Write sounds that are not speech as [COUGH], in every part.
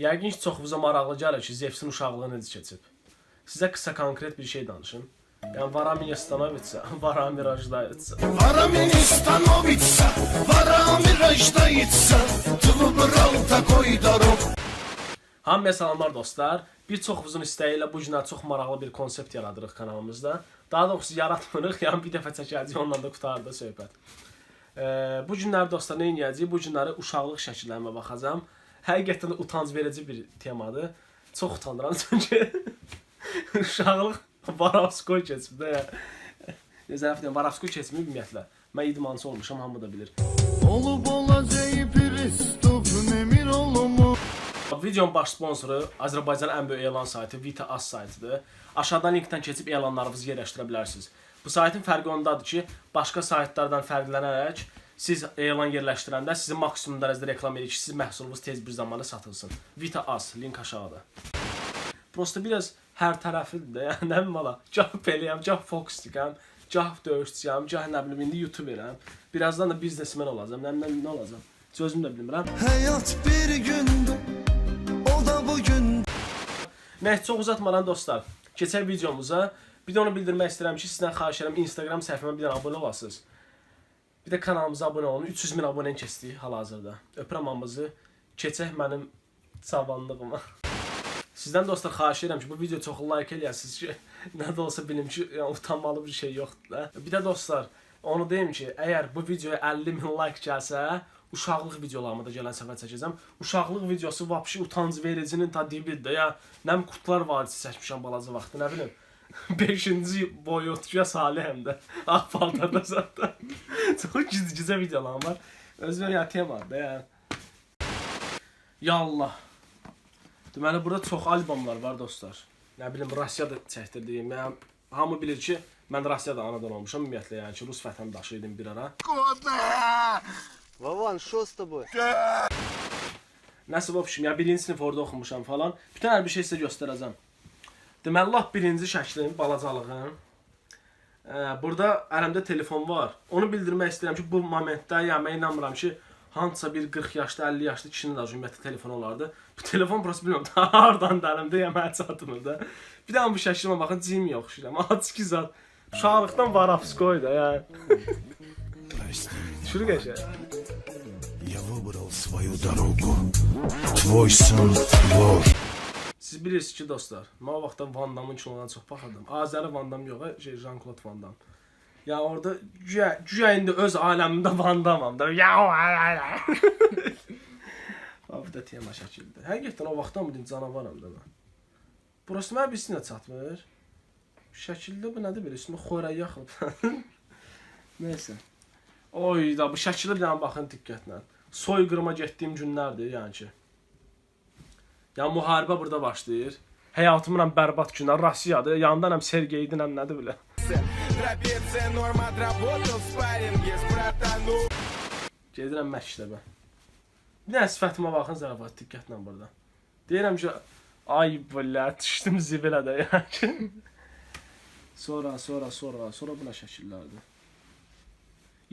Yəqin ki, çoxunuza maraqlı gəlir ki, Zevsin uşaqlığı necə keçib. Sizə qısa konkret bir şey danışım. Yəni Varamir Stanovicsa, [LAUGHS] Varamir Ajdayitsa. Varamir Stanovicsa, Varamir Ajdayitsa, tu buralta koydarov. Hamıya salamlar dostlar. Bir çoxunuzun istəyi ilə bu günə çox maraqlı bir konsept yaradırıq kanalımızda. Daha doğrusu yaratmırıq, [LAUGHS] yəni bir dəfə çəkəcəyik, onunla da qutardı söhbət. E, bu günlər dostlar nə edəcəyik? Bu günləri uşaqlıq şəkillərimə baxacağam. Həqiqətən də utanc verici bir temadır. Çox utanıram [LAUGHS] çünki uşaqlıq Varavskoy keçib də. Nəzərət edirəm, Varavskoy keçmir ümumiyyətlə. Mən idmançı olmuşam, hamı da bilir. Olup olacağı pristup nemir olumu. Videonun baş sponsoru Azərbaycanın ən böyük elan saytı Vita As saytıdır. Aşağıdan linkdən keçib elanlarınızı yerləşdirə bilərsiniz. Bu saytın fərqi ondadır ki, başqa saytlardan fərqlənərək siz elan yerləşdirəndə sizin maksimum dərəcədə reklam edir ki, siz məhsulunuz tez bir zamanda satılsın. Vita As link aşağıda. Prosta biraz hər tərəflidir də. [LAUGHS] Yəni nə bilim valla. Gah beləyəm, gah Fox tikəm, gah döyüşçüyəm, gah nə bilim indi YouTuberəm. Birazdan da biznesmen olacağam. Nə bilim nə olacağam. Sözümü də bilmirəm. Hayat bir gündü, o da bugün. Nəysə çox uzatmadan dostlar, keçək videomuza. Bir də onu bildirmək istəyirəm ki, sizdən xahiş edirəm Instagram səhifəmə bir dənə abunə olasınız. Bir də kanalımıza abunə olun. 300 min abunə keçdik hal-hazırda. Öpürəm hamınızı. Keçək mənim cavanlığıma. Sizdən dostlar xahiş edirəm ki, bu video çox like eləyəsiniz ki, [LAUGHS] nə də olsa bilim ki, yəni utanmalı bir şey yoxdur da. Bir də dostlar, onu deyim ki, əgər bu videoya 50 min like gəlsə, uşaqlıq videolarımı da gələn səfər çəkəcəm. Uşaqlıq videosu vapşi utanc vericinin ta dibidir. Ya nə bilim Qurtlar Vadisi çəkmişəm balaca vaxtı, nə bilim. [LAUGHS] 5-ci boyutcuya Salih həm də. [LAUGHS] Ağ paltarda zaten. [LAUGHS] Çox gizli-gizli videolarım var. Özümə ya temadır da ya. Ya Allah. Deməli burada çox albomlar var dostlar. Nə bilim Rusiyada çəkdirdiyim. Yəni hamı bilir ki, mən Rusiyada anadan olmuşam ümumiyyətlə, yəni ki, Rus vətəndaşı idim bir ara. Вован, что с тобой? Nəsə vəbşim, ya birinci sinif orada oxumuşam falan. Bir dənə bir şey sizə göstərəcəm. Deməli, lap birinci şəklin, balacalığın. Ə, burada əlimdə telefon var. Onu bildirmək istəyirəm ki, bu momentdə, yəni mən inanmıram ki, hansısa bir 40 yaşlı, 50 yaşlı kişinin də ümumiyyətlə telefonu olardı. Bu telefon prosta bilmirəm, ta [LAUGHS] hardan da əlimdə yəni mənə çatmır da. Bir dənə bu şəklimə baxın, Jimmy oxşuyuram. Açıq [LAUGHS] zat. Uşaqlıqdan Varavskoy da, yəni. Şunu qəşəng. Я выбрал свою дорогу. Твой сын твой. Siz bilirsiniz ki dostlar, mən o vaxtda Van Damme-ın kinolarına çox baxırdım. Azəri Van Damme yox, şey Jean-Claude Van Damme. Ya orada güya, güya indi öz aləmimdə Van Damme-am da. Ya [LAUGHS] Abi da tema şəkildir. Həqiqətən o vaxtdan bu canavaram da mən. Burası mənə birisinə çatmır. Şəkildə bu nədir belə üstümə xörək yaxıb. [LAUGHS] Nəysə. Oy da bu şəkilə bir dənə baxın diqqətlə. Soyqırıma getdiyim günlərdir, yəni ki. Yəni müharibə burada başlayır. Həyatımdan bərbat günlər Rusiyadır. Yandan həm Sergeydən həm nədir belə. Gedirəm məktəbə. Bir dənə sifətimə baxın zarafat diqqətlə burada. Deyirəm ki, ay billət, düşdüm zibilə də yəni. [LAUGHS] sonra, sonra, sonra, sonra buna şəkillərdir.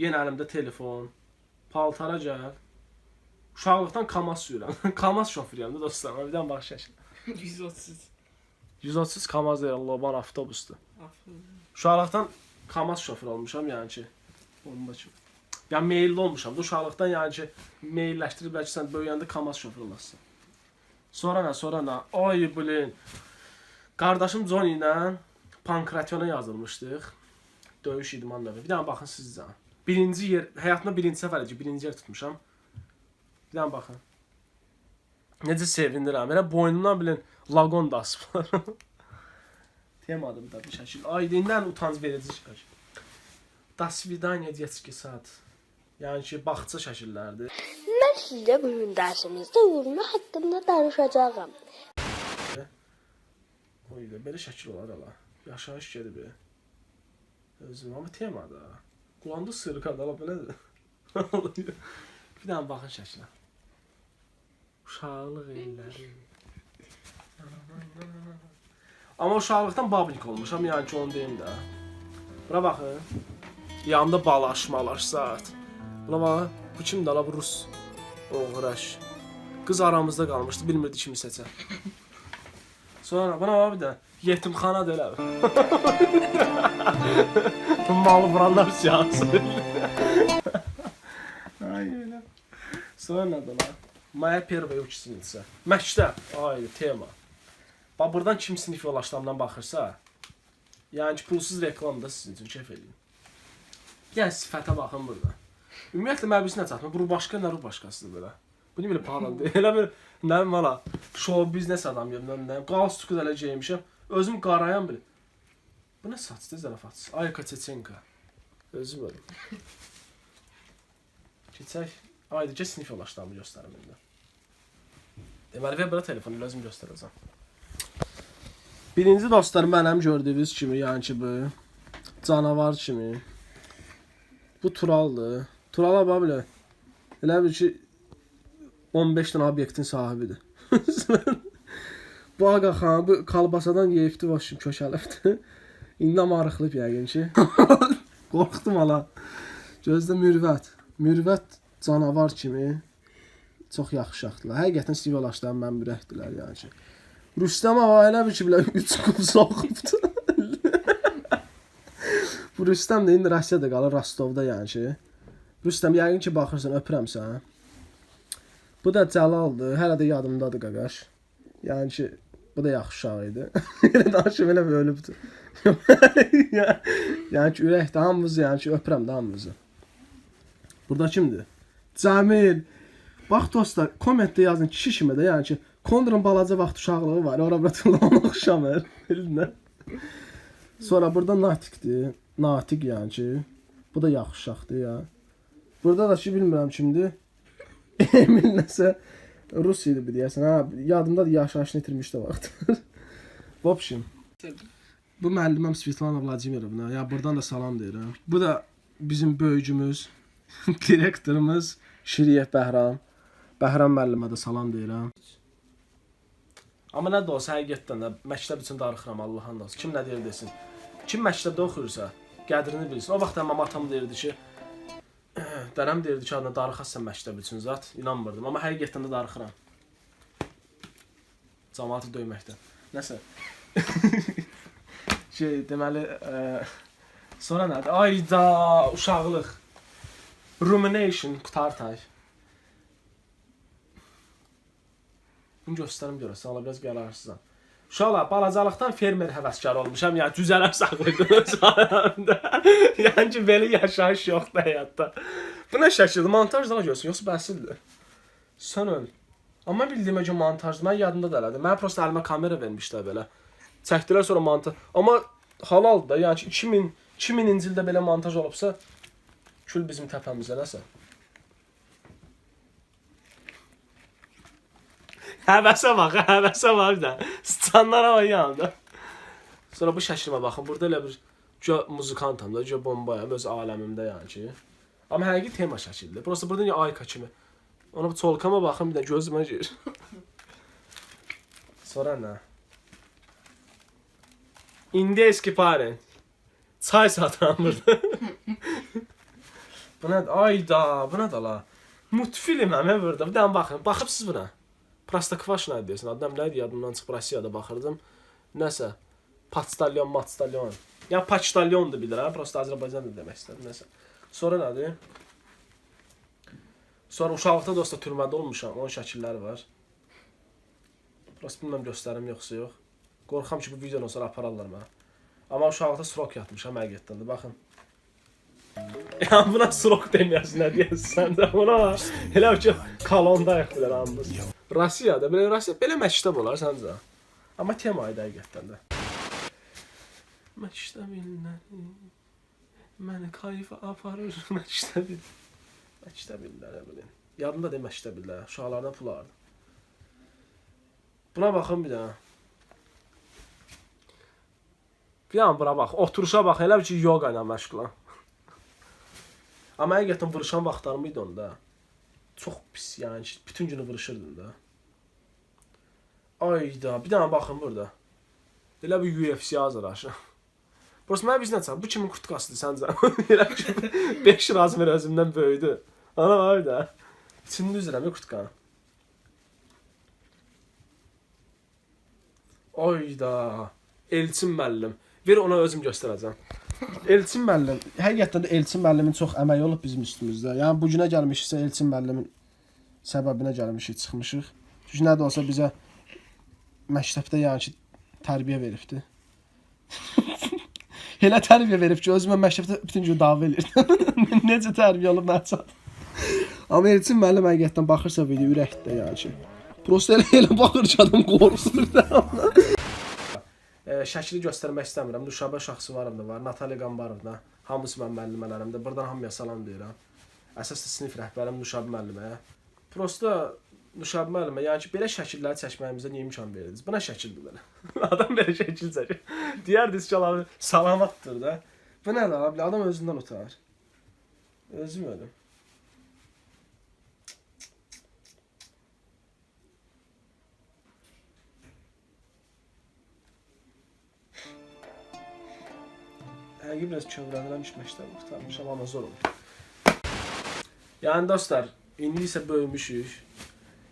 Yenə əlimdə telefon, paltara gəl. Uşaqlıqdan Kamaz sürürəm. [LAUGHS] Kamaz şoförüyəm də dostlar. Bir dənə bax şəkil. [LAUGHS] 130. 130 Kamaz deyirəm, Loban avtobusdur. Uşaqlıqdan Kamaz şoför olmuşam yəni ki. Onda ki. Yəni meyilli olmuşam. Bu uşaqlıqdan yəni ki, meyilləşdiriblər ki, sən böyüyəndə Kamaz şoför olasın. Sonra nə, sonra nə? Ay blin. Qardaşım Johnny ilə Pankrationa yazılmışdıq. Döyüş idman növü. Bir dənə baxın sizcə. Birinci yer, həyatımda birinci səfər ki, birinci yer tutmuşam. Bir Bilən baxın. Necə sevinirəm. Elə boynumdan bilin lagon da asıblar. [LAUGHS] Temadım da bir şey. şəkil. Aydindən utanc verici şəkil. Dasvidanya deyəcək saat. Yəni ki, bağça şəkillərdir. Mən sizə bu gün dərsimizdə vurma haqqında danışacağam. Oyda belə şəkil olar ala. Yaşayış gedib. Özüm amma temada. Qulanda sırqa da belə. [LAUGHS] bir dənə baxın şəkilə. Uşaqlıq illəri. Amma uşaqlıqdan babnik olmuşam, yəni ki, onu deyim də. Bura baxın. Yanında balaş malaş saat. Buna bax, bu kimdir ala bu rus oğraş. Qız aramızda qalmışdı, bilmirdi kimi seçə. Sonra buna var bir də yetimxana da elə. Malı vuranlar siyasi. Ay elə. Sonra nə də lan? Maya первая учительница. Məktəb. Ay tema. Bax burdan kim sinif yoldaşlarımdan baxırsa, yəni ki, pulsuz reklamda sizin üçün kef edin. Yəni sifətə baxın burada. Ümumiyyətlə mən bilsin nə çatmır. Bu başqa nə ruh başqasıdır belə. Bu nə belə pahalı deyil. [LAUGHS] Elə bir nə bilim valla show biznes adamıyam mən nə. Qalstuk da elə geymişəm. Özüm qarayan bir. Bu nə saçdı zarafatsız. Ay Kaçeçenka. Özüm öyle. [LAUGHS] Keçək. Ayda gəl sinif yoldaşlarımı göstərim indi. Və belə telefonu lazım göstərəcəm. Birinci dostlar mənim gördüyünüz kimi, yəni ki bu canavar kimi. Bu Turaldır. Turala bax belə. Elə bil ki 15 dənə obyektin sahibidir. [LAUGHS] bu ağa xan bu kalbasadan yeyibdi başım köşəlibdi. [LAUGHS] İndi marıqlıb yəqin ki. [LAUGHS] Qorxdum hala. Gözdə mürvət. Mürvət canavar kimi çox yaxşı uşaqdılar. Həqiqətən yoldaşlarım mən ürəkdilər yəni ki. Rüstəm ağa elə bir ki, bilə 3 qub soxubdu. Bu Rüstəm də indi Rusiyada qalır, Rostovda yəni ki. Rüstəm yəqin ki baxırsan, öpürəm səni. Bu da Cəlaldır. Hələ də yadımdadır qaqaş. Yəni ki, bu da yaxşı uşaq idi. [LAUGHS] Elə danışım elə ölübdü. [LAUGHS] yəni ki, ürəkdə hamımızı, yəni ki, öpürəm də hamımızı. Burada kimdir? Cəmil. Bax dostlar, kommentdə yazın kişi kimi də, yəni ki, Kondorun balaca vaxt uşaqlığı var. Ora bura ona [LAUGHS] oxşamır. Bildin? Sonra burada Natikdir. Natiq yəni ki. Bu da yaxşı uşaqdır ya. Burada da ki bilmirəm kimdir. [LAUGHS] Emil nəsə Rus idi bir deyəsən. Ha, yadımdadır yaşayışını itirmişdi vaxt. В общем, [LAUGHS] bu müəlliməm Svetlana Vladimirovna. Ya buradan da salam deyirəm. Bu da bizim böyücümüz, direktorumuz Şiriyev Bəhram. Bəhram müəllimə də salam deyirəm. Amma nə də olsa həqiqətən də məktəb üçün darıxıram Allahın olsun. Kim nə deyir desin. Kim məktəbdə oxuyursa, qədrini bilsin. O vaxt mənim atam deyirdi ki, [CLEARS THROAT] dərəm deyirdi ki, adına darıxasan məktəb üçün zat. İnanmırdım, amma həqiqətən də darıxıram. Cəmaatı döyməkdən. Nəsə. [LAUGHS] şey, deməli, ə, sonra nədir? Ayda, uşaqlıq. Rumination, qutartay. Bunu göstərim görəsən, ala biraz qərarsızam. Uşaqlar, balacalıqdan fermer həvəskar olmuşam, yəni cüzərəm saxlaydım öz ayağımda. [LAUGHS] yəni ki, belə yaşayış yoxdur həyatda. Bu nə şəkildir? Montajda görsün, yoxsa bəsildir. Sən öl. Amma bildiyimə görə montajdır. Mən yadımda da elədim. Mən prosta əlimə kamera vermişlər belə. Çəkdilər sonra montaj. Amma halaldır da, yəni ki 2000 2000-ci ildə belə montaj olubsa, kül bizim təpəmizə nəsə. Həvəsə bax, [LAUGHS] həvəsə bax da. Sıçanlara bax yanında. Sonra bu şəklimə baxın. Burada elə bir gö muzikantam da, gö bombayam öz aləmimdə yəni ki. Amma həqiqi tema şəkildir. Prosta burada ya ayka kimi. Ona çolkama baxın bir də gözümə gir. [LAUGHS] Sonra nə? İndeski paren. Çay satıram burada. [LAUGHS] bu nədir? Ayda, bu nədir la? Multfilm həmə burada. Bir dənə baxın. Baxıbsınız buna. Prostokvaşina deyirsən. Adam nə idi yadımdan çıxıb Rusiyada baxırdım. Nəsə. Paçtalyon, maçtalyon. Ya paçtalyondur bilirəm. Prosta Azərbaycan da demək istədim. Nəsə. Sonra nədir? Sonra uşaqlıqda da olsa türmədə olmuşam. Onun şəkilləri var. Prosta bilməm göstərim yoxsa yox. Qorxam ki bu videodan sonra apararlar mənə. Amma uşaqlıqda srok yatmışam həqiqətən də. Baxın. [LAUGHS] Ya buna srok deməyəsin, nə deyəsən də. Buna elə ki kolondayıq bilər hamımız. Rusiyada belə Rusiya belə məktəb olar səncə? Amma tema idi həqiqətən də. Məktəbinləri məni kayfa aparır məktəbin. Məktəbinlərə bilin. Yadımda deyil məktəbinlər. Uşaqlarda pul vardı. Buna baxın bir dənə. Bir an bura bax, oturuşa bax, elə bil ki yoga ilə məşğulam. [LAUGHS] Amma həqiqətən vuruşan vaxtlarım idi onda. Çox pis, yəni bütün günü vuruşurdum da. Ayda bir dənə baxın burada. Elə bir UFC hazırlaşır. Prosta mənə biz nəçə? Bu kimin kurtkasıdır səncə? [LAUGHS] Elə ki 5 razmer özümdən böyüdü. Ana var da. İçini düzürəm ya kurtkanı. Ayda. Elçin müəllim. Ver ona özüm göstərəcəm. Elçin müəllim, həqiqətən də Elçin müəllimin çox əməyi olub bizim üstümüzdə. Yəni bu günə gəlmişiksə Elçin müəllimin səbəbinə gəlmişik, çıxmışıq. Çünki nə də olsa bizə məktəbdə yəni ki tərbiyə veribdi. [LAUGHS] Elə tərbiyə verib ki, özümə məktəbdə bütün gün dava elirdim. [LAUGHS] Necə tərbiyə olub nə çat. Amma Elçin müəllim həqiqətən baxırsa video ürəkdə yəni ki. Prosta elə, elə baxır ki adam qorxur da. [LAUGHS] e, şəkili göstərmək istəmirəm. Nuşabə Şahsıvarov da var, Natalya Qambarov da. Hamısı mənim müəllimələrimdir. Buradan hamıya salam deyirəm. Əsas da sinif rəhbərim Nuşabə müəllimə. Prosta Nuşabə müəllimə, yəni ki, belə şəkilləri çəkməyimizə niyə imkan verirdiniz? Bu nə şəkildir belə? [LAUGHS] adam belə şəkil çəkir. Deyərdiniz ki, Allah salamatdır da. Bu nədir abi? Adam özündən utar. Özüm ölüm. Həqiqi biraz kövrəlirəm işməkdən qurtarmışam, amma zor olur. Yəni dostlar, indi isə böyümüşük.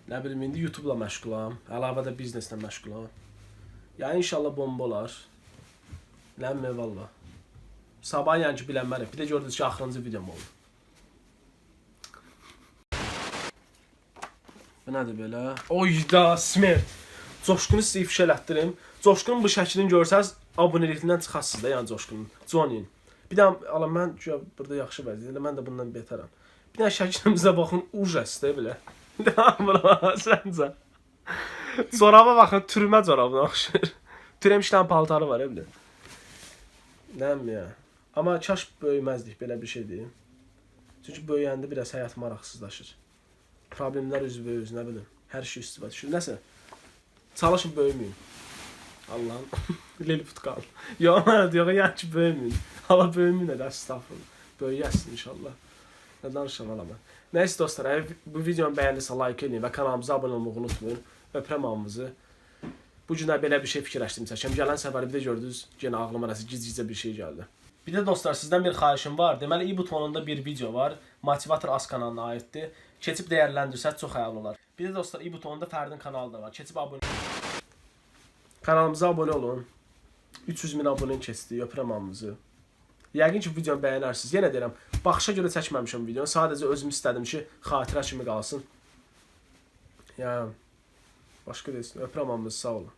Nə bilim, indi YouTube-la məşğulam, əlavə də bizneslə məşğulam. Yəni inşallah bomba olar. Nə bilim, valla. Sabah yəni ki, bilənmərəm. Bir də gördünüz ki, axırıncı videom oldu. Bu nədir belə? Oyda, smert. Coşqunu sizə ifşa elətdirim. Coşqunun bu şəklini görsəz, abonelikdən çıxasınız da, yəni Coşqunun. Joinin. Bir də ala mən burada yaxşı vəziyyət, elə mən də bundan betərəm. Bir də şəklimizə baxın, ujasdır belə. Tamam, səncə. Coraba baxın, türmə corabına oxşayır. [LAUGHS] Türemişdən paltarı var, elə. Nəm ya. Amma kaş böyüməzdik, belə bir şey deyim. Çünki böyüyəndə biraz həyat maraqsızlaşır. Problemlər üzbəüz, öz, nə bilim. Hər şey üstümə düşür. Nəsə, çalışın böyüməyin. Allah'ım. [LAUGHS] Lilliput kal. Ya bana diyor ya ki böyümeyin. Hala böyümeyin de estağfurullah. Böyüyəsin inşallah. Ne danışam hala ben. Neyse dostlar, bu videonu beğendiyse like edin ve kanalımıza abone olmayı unutmayın. Öpürəm hamınızı. Bu günə belə bir şey fikirləşdim çəkəm. Gələn səfər bir də gördünüz, yenə ağlıma nəsə giz-gizə bir şey gəldi. Bir də dostlar, sizdən bir xahişim var. Deməli, i butonunda bir video var. Motivator Az kanalına aiddir. Keçib dəyərləndirsəz çox əla olar. Bir də dostlar, i butonunda Fərdin kanalı da var. Keçib abunə Kanalımıza abunə olun. 300 min abunə keçdi. Öpürəm hamınızı. Yəqin ki, videonu bəyənərsiniz. Yenə deyirəm, baxışa görə çəkməmişəm videonu. Sadəcə özüm istədim ki, xatirə kimi qalsın. Yəni başqa desin. Öpürəm hamınızı. Sağ olun.